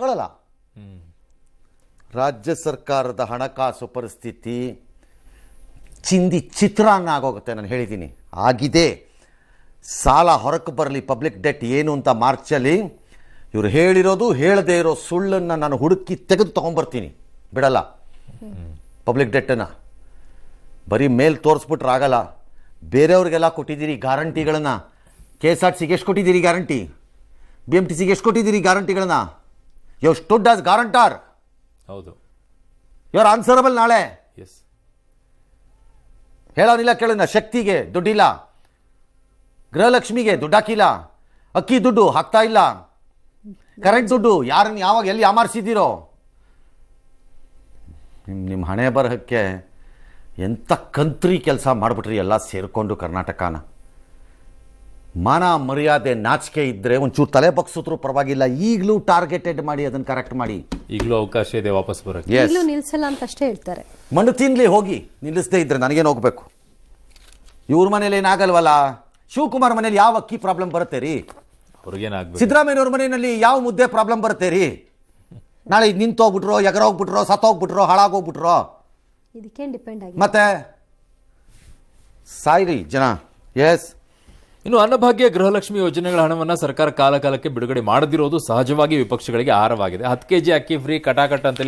ತಗೊಳ್ಳಲ್ಲ ರಾಜ್ಯ ಸರ್ಕಾರದ ಹಣಕಾಸು ಪರಿಸ್ಥಿತಿ ಚಿಂದಿ ಚಿತ್ರಾನ್ನ ಆಗೋಗುತ್ತೆ ನಾನು ಹೇಳಿದ್ದೀನಿ. ಆಗಿದೆ. ಸಾಲ ಹೊರಕ್ಕೆ ಬರಲಿ ಪಬ್ಲಿಕ್ ಡೆಟ್ ಏನು ಅಂತ ಮಾರ್ಚಲ್ಲಿ ಇವರು ಹೇಳಿರೋದು, ಹೇಳದೇ ಇರೋ ಸುಳ್ಳನ್ನು ನಾನು ಹುಡುಕಿ ತೆಗೆದು ತೊಗೊಂಬರ್ತೀನಿ. ಬಿಡಲ್ಲ. ಪಬ್ಲಿಕ್ ಡೆಟ್ಟನ್ನು ಬರೀ ಮೇಲ್ ತೋರಿಸ್ಬಿಟ್ರೆ ಆಗಲ್ಲ. ಬೇರೆಯವ್ರಿಗೆಲ್ಲ ಕೊಟ್ಟಿದ್ದೀರಿ ಗ್ಯಾರಂಟಿಗಳನ್ನು ಕೆ ಎಸ್ ಆರ್ ಸಿಗೆ ಎಷ್ಟು ಕೊಟ್ಟಿದ್ದೀರಿ ಗ್ಯಾರಂಟಿ ಬಿ ಎಂ ಟಿ ಸಿಗೆ ಎಷ್ಟು ಕೊಟ್ಟಿದ್ದೀರಿ ಗ್ಯಾರಂಟಿಗಳನ್ನ ಯು ಸ್ಟುಡ್ ಆಸ್ ಗ್ಯಾರಂಟಾರ್ ಹೌದು. ಯು ಆರ್ ಆನ್ಸರಬಲ್ ನಾಳೆ. ಎಸ್ ಹೇಳೋನಿಲ್ಲ ಕೇಳೋಣ ಶಕ್ತಿಗೆ ದುಡ್ಡಿಲ್ಲ. ಗೃಹಲಕ್ಷ್ಮಿಗೆ ದುಡ್ಡು ಹಾಕಿಲ್ಲ ಅಕ್ಕಿ ದುಡ್ಡು ಹಾಕ್ತಾ ಇಲ್ಲ. ಕರೆಂಟ್ ದುಡ್ಡು ಯಾರನ್ನ ಯಾವಾಗ ಎಲ್ಲಿ ಯಾಮಾರಿಸಿದ್ದೀರೋ. ನಿಮ್ಮ ನಿಮ್ಮ ಹಣೆ ಬರಹಕ್ಕೆ ಎಂಥ ಕಂತ್ರಿ ಕೆಲಸ ಮಾಡಿಬಿಟ್ರಿ ಎಲ್ಲ ಸೇರಿಕೊಂಡು ಕರ್ನಾಟಕನ. ಮಾನ ಮರ್ಯಾದೆ ನಾಚಿಕೆ ಇದ್ದರೆ ಒಂಚೂರು ತಲೆ ಬಗ್ಸಿದ್ರು ಪರವಾಗಿಲ್ಲ. ಈಗಲೂ ಟಾರ್ಗೆಟೆಡ್ ಮಾಡಿ ಅದನ್ನು ಕರೆಕ್ಟ್ ಮಾಡಿ. ಈಗಲೂ ಅವಕಾಶ ಇದೆ ವಾಪಸ್ ಬರೋಕ್ಕೆ. ನಿಲ್ಸಲ್ಲ ಅಂತ ಅಷ್ಟೇ ಹೇಳ್ತಾರೆ. ಮಣ್ಣು ತಿನ್ಲಿ ಹೋಗಿ. ನಿಲ್ಲಿಸದೇ ಇದ್ರೆ ನನಗೇನು ಹೋಗ್ಬೇಕು? ಇವ್ರ ಮನೇಲಿ ಏನಾಗಲ್ವಲ್ಲ? ಶಿವಕುಮಾರ್ ಮನೇಲಿ ಯಾವ ಅಕ್ಕಿ ಪ್ರಾಬ್ಲಮ್ ಬರುತ್ತೆ ರೀ? ಅವ್ರಿಗೇನಾಗ್ಬೇಕು ಸಿದ್ದರಾಮಯ್ಯವ್ರ ಮನೆಯಲ್ಲಿ ಯಾವ ಮುದ್ದೆ ಪ್ರಾಬ್ಲಮ್ ಬರುತ್ತೆ ರೀ? ನಾಳೆ ಇದು ನಿಂತೋಗ್ಬಿಟ್ರೋ ಎಗರೋಗ್ಬಿಟ್ರೋ ಸತ್ತೋಗ್ಬಿಟ್ರೋ ಹಾಳಾಗೋಗ್ಬಿಟ್ರೋ? ಇದಕ್ಕೇನು ಡಿಪೆಂಡ್ ಆಗಿ ಮತ್ತೆ? ಸಾಯ್ರಿ ಜನ. ಎಸ್ ಇನ್ನು ಅನ್ನಭಾಗ್ಯ ಗೃಹಲಕ್ಷ್ಮಿ ಯೋಜನೆಗಳ ಹಣವನ್ನು ಸರ್ಕಾರ ಕಾಲಕಾಲಕ್ಕೆ ಬಿಡುಗಡೆ ಮಾಡದಿರೋದು ಸಹಜವಾಗಿ ವಿಪಕ್ಷಗಳಿಗೆ ಆಹಾರವಾಗಿದೆ. ಹತ್ತು ಕೆಜಿ ಅಕ್ಕಿ ಫ್ರೀ ಕಟಾಕಟ್ ಅಂತ